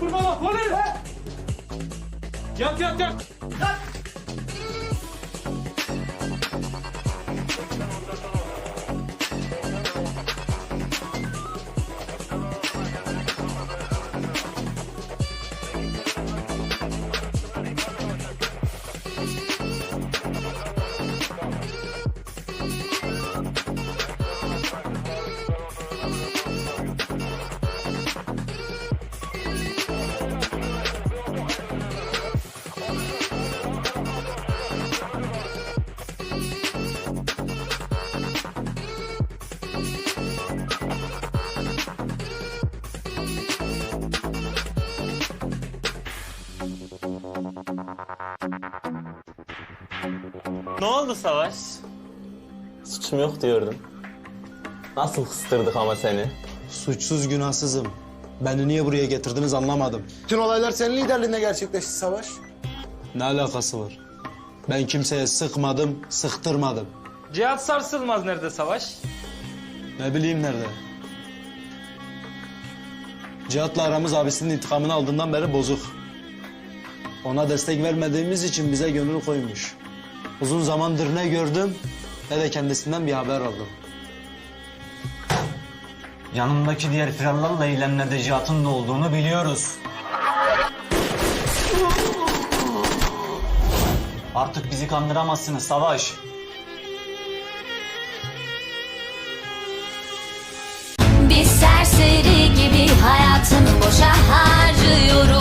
Kurban ol. Yat yat yat. Yat. Ne oldu Savaş? Suçum yok diyordum. Nasıl kıstırdık ama seni? Suçsuz günahsızım. Beni niye buraya getirdiniz anlamadım. Bütün olaylar senin liderliğinde gerçekleşti Savaş. Ne alakası var? Ben kimseye sıkmadım, sıktırmadım. Cihat Sarsılmaz nerede Savaş? Ne bileyim nerede? Cihat'la aramız abisinin intikamını aldığından beri bozuk. Ona destek vermediğimiz için bize gönül koymuş. Uzun zamandır ne gördüm ne de kendisinden bir haber aldım. Yanındaki diğer firarlarla eylemlerde Cihat'ın da olduğunu biliyoruz. Artık bizi kandıramazsınız Savaş. Bir serseri gibi hayatımı boşa harcıyorum